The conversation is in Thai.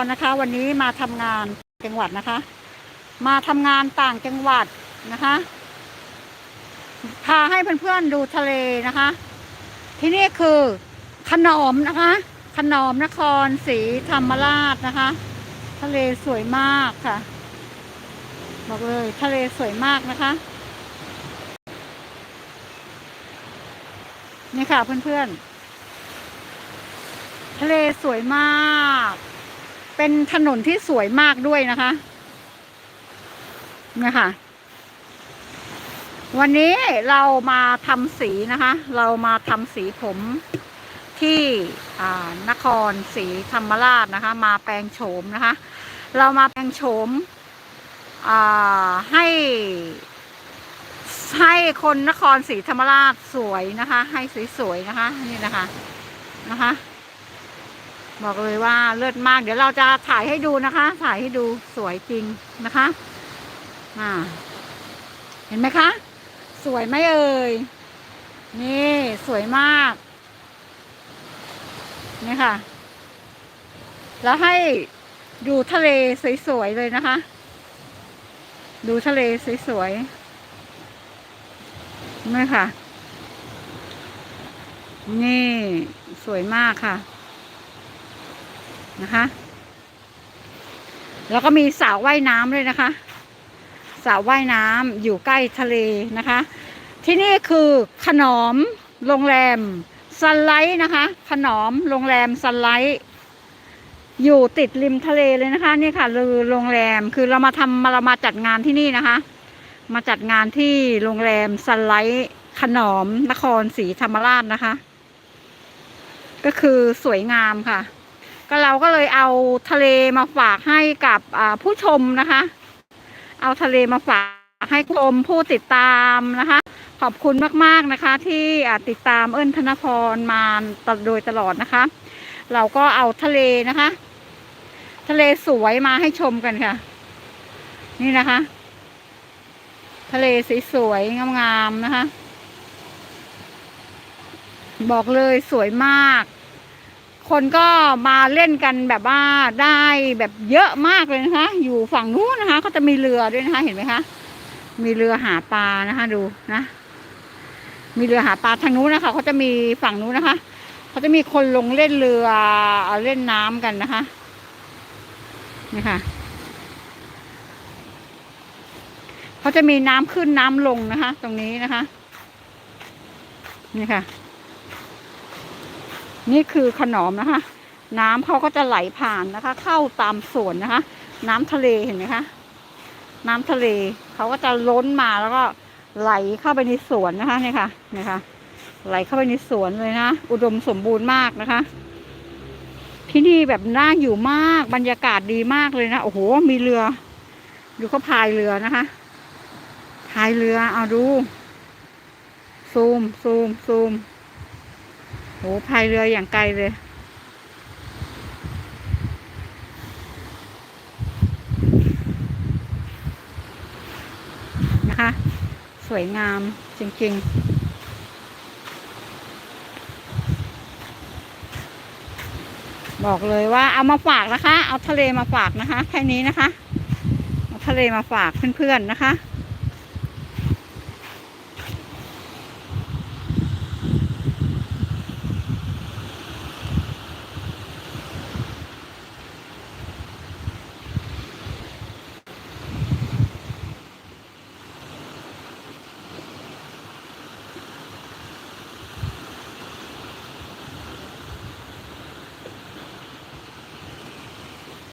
รนะคะ วันนี้มาทำงานจังหวัดนะคะ มาทำงานต่างจังหวัดนะคะพาให้เพื่อนๆดูทะเลนะคะ ที่นี่คือขนอมนะคะ ขนอมนครศรีธรรมราชนะคะ ทะเลสวยมากค่ะ บอกเลย ทะเลสวยมากนะคะ นี่ค่ะเพื่อนๆทะเลสวยมาก เป็นถนนที่สวยมากด้วยนะคะเนี่ยค่ะวันนี้เรามาทำสีนะคะ เรามาทำสีผมที่นครศรีธรรมราชนะคะ มาแปลงโฉมนะคะ เรามาแปลงโฉมให้ให้คนนครศรีธรรมราชสวยนะคะ ให้สวยๆนะคะ นี่นะคะนะคะ บอกเลยว่าเลิศมาก เดี๋ยวเราจะถ่ายให้ดูนะคะ ถ่ายให้ดูสวยจริงนะคะอ่าเห็นไหมคะ สวยไหมเอ่ยนี่สวยมากนี่ค่ะ แล้วให้ดูทะเลสวยๆเลยนะคะ ดูทะเลสวยๆนี่ค่ะ นี่สวยมากค่ะ นะคะ แล้วก็มีสระว่ายน้ำด้วยนะคะสระว่ายน้ำอยู่ใกล้ทะเลนะคะ ที่นี่คือขนอมโรงแรมซันไลท์นะคะ ขนอมโรงแรมซันไลท์อยู่ติดริมทะเลเลยนะคะนี่ค่ะคือโรงแรมคือเรามาทำเรามาจัดงานที่นี่นะคะ มาจัดงานที่โรงแรมซันไลท์ขนอมนครศรีธรรมราชนะคะ ก็คือสวยงามค่ะ ก็เราก็เลยเอาทะเลมาฝากให้กับผู้ชมนะคะ เอาทะเลมาฝากให้ชมผู้ติดตามนะคะ ขอบคุณมากๆนะคะ ที่ติดตามเอิญธนพรมาโดยตลอดนะคะ เราก็เอาทะเลนะคะ ทะเลสวยมาให้ชมกันค่ะ นี่นะคะ ทะเลสวยๆงามๆนะคะ บอกเลยสวยมาก คนก็มาเล่นกันแบบว่าได้แบบเยอะมากเลยนะคะ อยู่ฝั่งนู้นนะคะเขาจะมีเรือด้วยนะคะ เห็นไหมคะ มีเรือหาปลานะคะ ดูนะ มีเรือหาปลาทางนู้นนะคะเขาจะมีฝั่งนู้นนะคะเขาจะมีคนลงเล่นเรือเล่นน้ำกันนะคะนี่ค่ะเขาจะมีน้ำขึ้นน้ำลงนะคะ ตรงนี้นะคะนี่ค่ะ นี่คือขนอมนะคะ น้ำเขาก็จะไหลผ่านนะคะ เข้าตามสวนนะคะ น้ำทะเลเห็นไหมคะน้ำทะเลเขาก็จะล้นมาแล้วก็ไหลเข้าไปในสวนนะคะนี่ค่ะนี่ค่ะ ไหลเข้าไปในสวนเลยนะ อุดมสมบูรณ์มากนะคะ ที่นี่แบบน่าอยู่มากบรรยากาศดีมากเลยนะโอ้โหมีเรือดูเขาพายเรือนะคะพายเรือเอาดูซูมซูมซูม โหพายเรืออย่างไกลเลย นะคะ สวยงามจริง ๆบอกเลยว่าเอามาฝากนะคะ เอาทะเลมาฝากนะคะ แค่นี้นะคะ เอาทะเลมาฝากเพื่อนๆนะคะ